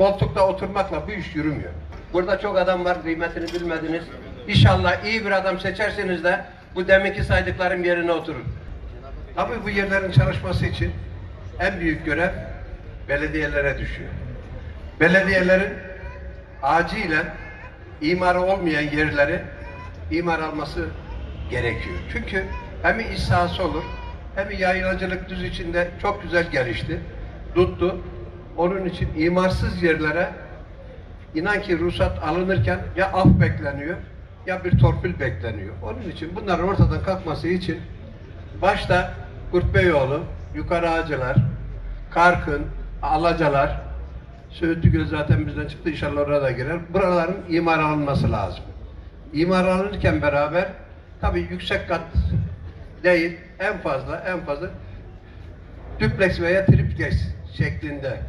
koltukta oturmakla bu iş yürümüyor. Burada çok adam var kıymetini bilmediniz. İnşallah iyi bir adam seçerseniz de bu deminki saydıklarım yerine oturur. Tabii bu yerlerin çalışması için en büyük görev belediyelere düşüyor. Belediyelerin acilen imarı olmayan yerleri imar alması gerekiyor. Çünkü hem iş sahası olur hem yayılacılık düz içinde çok güzel gelişti. Tuttu. Onun için imarsız yerlere inan ki ruhsat alınırken ya af bekleniyor ya bir torpil bekleniyor. Onun için bunların ortadan kalkması için başta Kurtbeyoğlu, Yukarı Ağacılar, Karkın, Alacalar, Söğütlügöl zaten bizden çıktı inşallah oraya da girer. Buraların imar alınması lazım. İmar alınırken beraber tabii yüksek kat değil en fazla en fazla düpleks veya tripleks şeklinde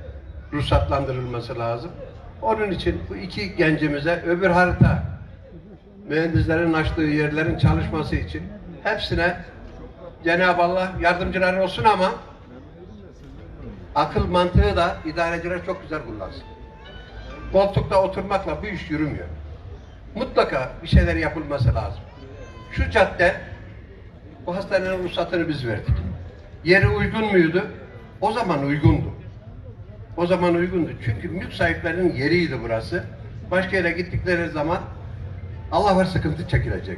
ruhsatlandırılması lazım. Onun için bu iki gencimize öbür harita mühendislerin açtığı yerlerin çalışması için hepsine Cenab-ı Allah yardımcıları olsun ama akıl mantığı da idareciler çok güzel kullansın. Koltukta oturmakla bu iş yürümüyor. Mutlaka bir şeyler yapılması lazım. Şu cadde bu hastanenin ruhsatını biz verdik. Yeri uygun muydu? O zaman uygundu. O zaman uygundu. Çünkü mülk sahiplerinin yeriydi burası. Başka yere gittikleri zaman Allah var sıkıntı çekilecek.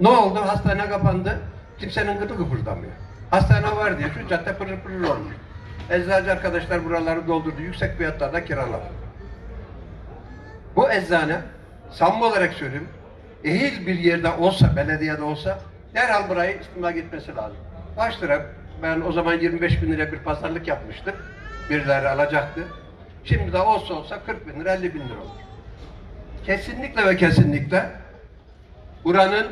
Ne oldu? Hastane kapandı. Kimsenin gıdı kıpırdamıyor. Hastane var diye şu cadde pırır pırır olmuş. Eczacı arkadaşlar buraları doldurdu. Yüksek fiyatlarda kiraladı. Bu eczane samimi olarak söyleyeyim ehil bir yerde olsa, belediyede olsa derhal burayı istimla gitmesi lazım. Kaç lira? Ben o zaman 25 bin lira bir pazarlık yapmıştım. Birileri alacaktı. Şimdi de olsa olsa 40 bin lira 50 bin lira olur. Kesinlikle ve kesinlikle buranın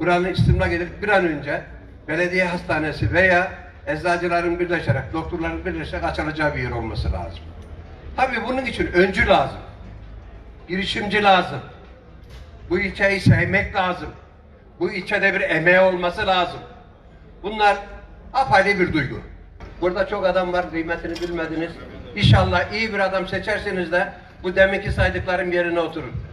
buranın istimla gelip bir an önce belediye hastanesi veya eczacıların birleşerek, doktorların birleşerek açılacağı bir yer olması lazım. Tabii bunun için öncü lazım. Girişimci lazım. Bu ilçeyi sevmek lazım. Bu ilçede bir emeği olması lazım. Bunlar apayrı bir duygu. Burada çok adam var kıymetini bilmediniz. İnşallah iyi bir adam seçerseniz de bu deminki saydıklarım yerine oturur.